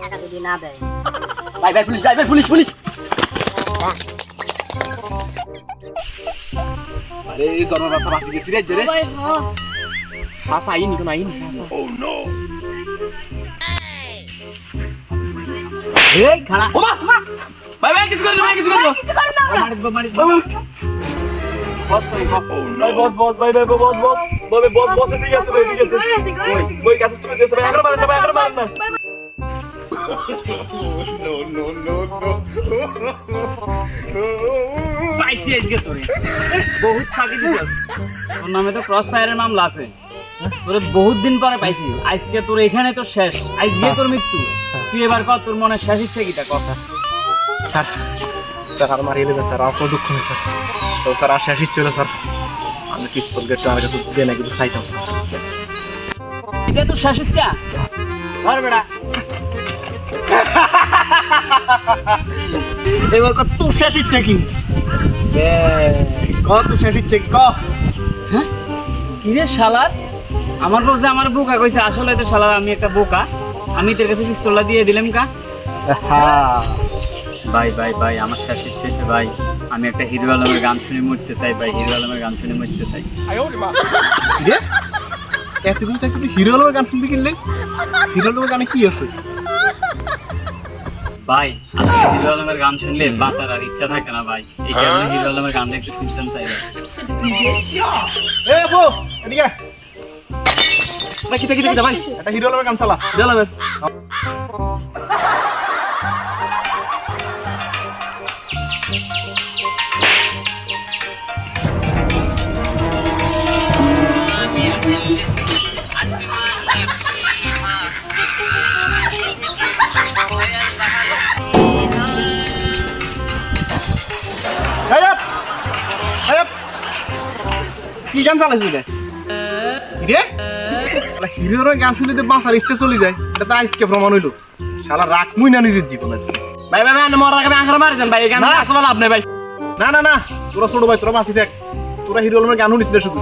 টাকা যদি না দেয়। ভাই ভাই পুলিশ ভাই ভাই পুলিশ পুলিশ। আরে তোর রাস্তা বাঁচি গেছি রে যে রে। ভাই হ্যাঁ। শাসা আইনি কোন আইনি শাসা ও নো এই খাড়া। ও মা মা। ভাই ভাই কিছু করে ভাই কিছু করে কিছু করে না মারি দো বস ভাই বস বস ভাই ভাই বস বস। ভাই বস বস ঠিক আছে ভাই ঠিক আছে। বই কাছে শুনে দিয়েছে ভাই আগ্রা মারেন না ভাই আগ্রা মারেন না। পাইছি আজকে তোরে। বহুত ফাঁকি দিছিস তোর নামে তো ক্রস ফায়ারের মামলা আছে। তোরে বহুত দিন পরে পাইছি। আজকে তোর এখানে তো শেষ। আজকে তোর মৃত্যু। তুই এবার কর তোর মনে শেষ ইচ্ছে কিটা কর। স্যার স্যার আর মারিয়ে দেবেন স্যার। আর দুঃখ নেই স্যার। তো স্যার আর শেষই ছিল স্যার। আমি পিস্তল গেটটা আমার কাছে দিয়ে না কিন্তু চাইতাম স্যার। এটা শেষ ইচ্ছা ধর বেড়া। এবার কত শেষ ইচ্ছে কি ক তোর শেষ ইচ্ছে কি? ক কিরে শালার? আমার বলছে আমার বোকা কইছে আসলে তো শালার আমি একটা বোকা। আমি তোর কাছে পিস্তলটা দিয়ে দিলাম কা। হ্যাঁ। ভাই ভাই ভাই আমার শেষ ইচ্ছে ভাই আমি একটা হিরো আলমের গান শুনে মরতে চাই ভাই হিরো আলমের গান শুনে মরতে চাই। রে এতগুলো তো একটু হিরো আলমের গান শুনতে কিনলে? হিরো আলমের গানে কি আছে? ভাই আজকে হিরো আলমের গান শুনলে বাঁচার আর ইচ্ছা থাকে না ভাই। এই কারণে হিরো আলমের গানটা একটু শুনতাম চাই ভাই। এ বো এদিকে ভাই কিতা ভাই? একটা হিরো আলমের গান চালা। হিরো আলমের কি গান চালাইছিস রে? রে হিরোর গান শুনলে তো বাঁচার ইচ্ছে চলে যায়। এটা তো আজকে প্রমাণ হইল। শালা রাগ মুই না নিজের জীবন আজকে। ভাই ভাই ভাই মরার আগে আঙ্কার মারি যান ভাই এই গান না। আসলে লাভ নেই ভাই। না না না। তোরা ছোট ভাই তোরা বাঁচি থাক তোরা হিরো আলমের গান শুনিস না শুধু।